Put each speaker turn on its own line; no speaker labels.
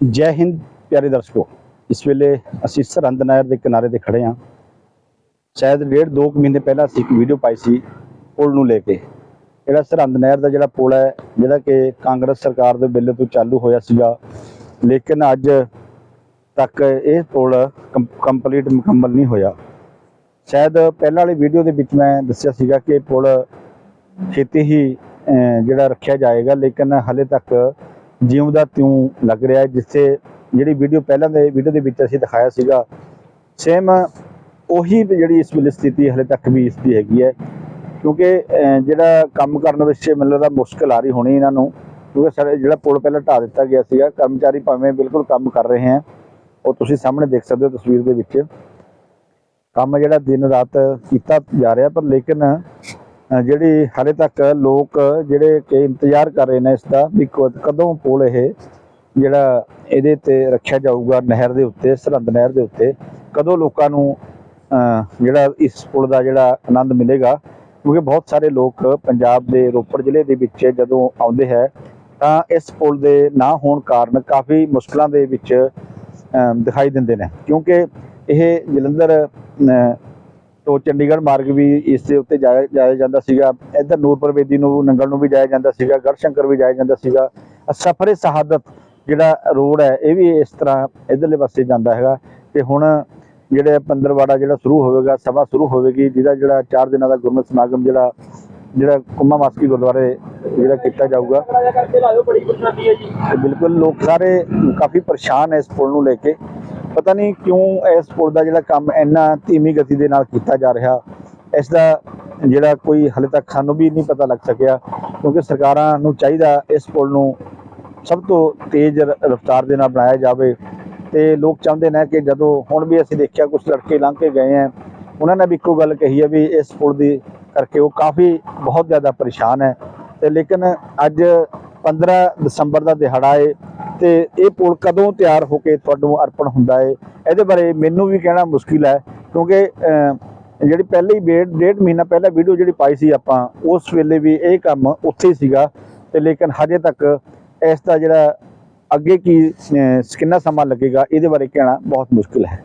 ਜੈ ਹਿੰਦ, ਪਿਆਰੇ ਦਰਸ਼ਕੋ। ਇਸ ਵੇਲੇ ਅਸੀਂ ਸਰਹੰਦ ਨਹਿਰ ਦੇ ਕਿਨਾਰੇ ਤੇ ਖੜੇ ਹਾਂ। ਸ਼ਾਇਦ ਡੇਢ ਦੋ ਕੁ ਮਹੀਨੇ ਪਹਿਲਾਂ ਅਸੀਂ ਇੱਕ ਵੀਡੀਓ ਪਾਈ ਸੀ ਪੁਲ ਨੂੰ ਲੈ ਕੇ। ਜਿਹੜਾ ਸਰਹੰਦ ਨਹਿਰ ਦਾ ਜਿਹੜਾ ਪੁਲ ਹੈ, ਜਿਹੜਾ ਕਿ ਕਾਂਗਰਸ ਸਰਕਾਰ ਦੇ ਬਿੱਲ ਤੋਂ ਚਾਲੂ ਹੋਇਆ ਸੀਗਾ। ਲੇਕਿਨ ਅੱਜ ਤੱਕ ਇਹ ਪੁਲ ਕੰਪਲੀਟ ਮੁਕੰਮਲ ਨਹੀਂ ਹੋਇਆ। ਸ਼ਾਇਦ ਪਹਿਲਾਂ ਵਾਲੀ ਵੀਡੀਓ ਦੇ ਵਿੱਚ ਮੈਂ ਦੱਸਿਆ ਸੀਗਾ ਕਿ ਪੁਲ ਛੇਤੀ ਹੀ ਜਿਹੜਾ ਰੱਖਿਆ ਜਾਏਗਾ, ਲੇਕਿਨ ਹਲੇ ਤੱਕ ਜਿਉਂ ਦਾ ਤਿਉਂ ਲੱਗ ਰਿਹਾ ਹੈ, ਜਿੱਥੇ ਜਿਹੜੀ ਵੀਡੀਓ ਪਹਿਲਾਂ ਦੇ ਵੀਡੀਓ ਦੇ ਵਿੱਚ ਅਸੀਂ ਦਿਖਾਇਆ ਸੀਗਾ ਸੇਮ ਉਹੀ ਜਿਹੜੀ ਇਸ ਵੇਲੇ ਸਥਿਤੀ ਹਲੇ ਤੱਕ ਵੀ ਇਸ ਦੀ ਹੈਗੀ ਹੈ। ਕਿਉਂਕਿ ਜਿਹੜਾ ਕੰਮ ਕਰਨ ਵਿੱਚ ਮੈਨੂੰ ਲੱਗਦਾ ਮੁਸ਼ਕਲ ਆ ਰਹੀ ਹੋਣੀ ਇਹਨਾਂ ਨੂੰ, ਕਿਉਂਕਿ ਸਾਡੇ ਜਿਹੜਾ ਪੁਲ ਪਹਿਲਾਂ ਢਾ ਦਿੱਤਾ ਗਿਆ ਸੀਗਾ, ਕਰਮਚਾਰੀ ਭਾਵੇਂ ਬਿਲਕੁਲ ਕੰਮ ਕਰ ਰਹੇ ਹਨ ਉਹ ਤੁਸੀਂ ਸਾਹਮਣੇ ਦੇਖ ਸਕਦੇ ਹੋ ਤਸਵੀਰ ਦੇ ਵਿੱਚ। ਕੰਮ ਜਿਹੜਾ ਦਿਨ ਰਾਤ ਕੀਤਾ ਜਾ ਰਿਹਾ, ਪਰ ਲੇਕਿਨ ਜਿਹੜੀ ਹਾਲੇ ਤੱਕ ਲੋਕ ਜਿਹੜੇ ਕਿ ਇੰਤਜ਼ਾਰ ਕਰ ਰਹੇ ਨੇ ਇਸ ਦਾ ਵੀ ਕਦ- ਕਦੋਂ ਪੁਲ ਇਹ ਜਿਹੜਾ ਇਹਦੇ ਤੇ ਰੱਖਿਆ ਜਾਊਗਾ ਨਹਿਰ ਦੇ ਉੱਤੇ, ਸਰਹੰਦ ਨਹਿਰ ਦੇ ਉੱਤੇ, ਕਦੋਂ ਲੋਕਾਂ ਨੂੰ ਜਿਹੜਾ ਇਸ ਪੁਲ ਦਾ ਜਿਹੜਾ ਆਨੰਦ ਮਿਲੇਗਾ? ਕਿਉਂਕਿ ਬਹੁਤ ਸਾਰੇ ਲੋਕ ਪੰਜਾਬ ਦੇ ਰੋਪੜ ਜ਼ਿਲ੍ਹੇ ਦੇ ਵਿੱਚ ਜਦੋਂ ਆਉਂਦੇ ਹੈ, ਤਾਂ ਇਸ ਪੁਲ ਦੇ ਨਾ ਹੋਣ ਕਾਰਨ ਕਾਫੀ ਮੁਸ਼ਕਲਾਂ ਦੇ ਵਿੱਚ ਦਿਖਾਈ ਦਿੰਦੇ ਨੇ। ਕਿਉਂਕਿ ਇਹ ਜਲੰਧਰ ਤੋਂ ਚੰਡੀਗੜ੍ਹ ਮਾਰਗ ਵੀ ਇਸ ਦੇ ਉੱਤੇ ਜਾਇਆ ਜਾਂਦਾ ਸੀਗਾ। ਇੱਧਰ ਨੂਰਪੁਰ ਬੇਦੀ ਨੂੰ ਨੰਗਲ ਨੂੰ ਵੀ ਜਾਇਆ ਜਾਂਦਾ ਸੀਗਾ ਗੜਸ਼ੰਕਰ ਵੀ ਜਾਇਆ ਜਾਂਦਾ ਸੀਗਾ। ਸਫਰੇ ਸ਼ਹਾਦਤ ਜਿਹੜਾ ਰੋਡ ਹੈ ਇਹ ਵੀ ਇਸ ਤਰ੍ਹਾਂ ਇਧਰਲੇ ਪਾਸੇ ਜਾਂਦਾ ਹੈਗਾ। ਤੇ ਹੁਣ ਜਿਹੜੇ ਪੰਦਰਵਾੜਾ ਜਿਹੜਾ ਸ਼ੁਰੂ ਹੋਵੇਗਾ ਸਭਾ ਸ਼ੁਰੂ ਹੋਵੇਗੀ ਜਿਹਦਾ ਜਿਹੜਾ 4 ਦਿਨਾਂ ਦਾ ਗੁਰਮਤਿ ਸਮਾਗਮ ਜਿਹੜਾ ਜਿਹੜਾ ਕੁੰਮਾ ਮਾਸਕੀ ਗੁਰਦੁਆਰੇ ਜਿਹੜਾ ਕੀਤਾ ਜਾਊਗਾ। ਬਿਲਕੁਲ ਲੋਕ ਸਾਰੇ ਕਾਫੀ ਪਰੇਸ਼ਾਨ ਹੈ ਇਸ ਪੁਲ ਨੂੰ ਲੈ ਕੇ। ਪਤਾ ਨਹੀਂ ਕਿਉਂ ਇਸ ਪੁਲ ਦਾ ਜਿਹੜਾ ਕੰਮ ਇੰਨਾ ਧੀਮੀ ਗਤੀ ਦੇ ਨਾਲ ਕੀਤਾ ਜਾ ਰਿਹਾ, ਇਸ ਦਾ ਜਿਹੜਾ ਕੋਈ ਹਲੇ ਤੱਕ ਸਾਨੂੰ ਵੀ ਨਹੀਂ ਪਤਾ ਲੱਗ ਸਕਿਆ, ਕਿਉਂਕਿ ਸਰਕਾਰਾਂ ਨੂੰ ਚਾਹੀਦਾ ਇਸ ਪੁਲ ਨੂੰ ਸਭ ਤੋਂ ਤੇਜ਼ ਰ- ਰਫ਼ਤਾਰ ਦੇ ਨਾਲ ਬਣਾਇਆ ਜਾਵੇ। ਤੇ ਲੋਕ ਚਾਹੁੰਦੇ ਨੇ ਕਿ ਜਦੋਂ ਹੁਣ ਵੀ ਅਸੀਂ ਦੇਖਿਆ ਕੁਝ ਲੜਕੇ ਲੰਘ ਕੇ ਗਏ ਆ ਉਹਨਾਂ ਨੇ ਵੀ ਇੱਕੋ ਗੱਲ ਕਹੀ ਹੈ ਵੀ ਇਸ ਪੁਲ ਦੀ ਕਰਕੇ ਉਹ ਕਾਫੀ ਬਹੁਤ ਜ਼ਿਆਦਾ ਪਰੇਸ਼ਾਨ ਹੈ। ਤੇ ਲੇਕਿਨ ਅੱਜ 15 ਦਸੰਬਰ ਦਾ ਦਿਹਾੜਾ ਹੈ ਤੇ ਇਹ ਪੁਲ ਕਦੋਂ ਤਿਆਰ ਹੋ ਕੇ ਤੁਹਾਨੂੰ ਅਰਪਣ ਹੁੰਦਾ ਹੈ ਇਹਦੇ ਬਾਰੇ ਮੈਨੂੰ ਵੀ ਕਹਿਣਾ ਮੁਸ਼ਕਿਲ ਹੈ, ਕਿਉਂਕਿ ਜਿਹੜੀ ਪਹਿਲੇ ਡੇਢ ਡੇਢ ਮਹੀਨਾ ਪਹਿਲਾਂ ਵੀਡੀਓ ਜਿਹੜੀ ਪਾਈ ਸੀ ਆਪਾਂ, ਉਸ ਵੇਲੇ ਵੀ ਇਹ ਕੰਮ ਉੱਥੇ ਹੀ ਸੀਗਾ ਤੇ ਲੇਕਿਨ ਹਜੇ ਤੱਕ ਇਸ ਦਾ ਜਿਹੜਾ ਅੱਗੇ ਕੀ ਕਿੰਨਾ ਸਮਾਂ ਲੱਗੇਗਾ, ਇਹਦੇ ਬਾਰੇ ਕਹਿਣਾ ਬਹੁਤ ਮੁਸ਼ਕਿਲ ਹੈ।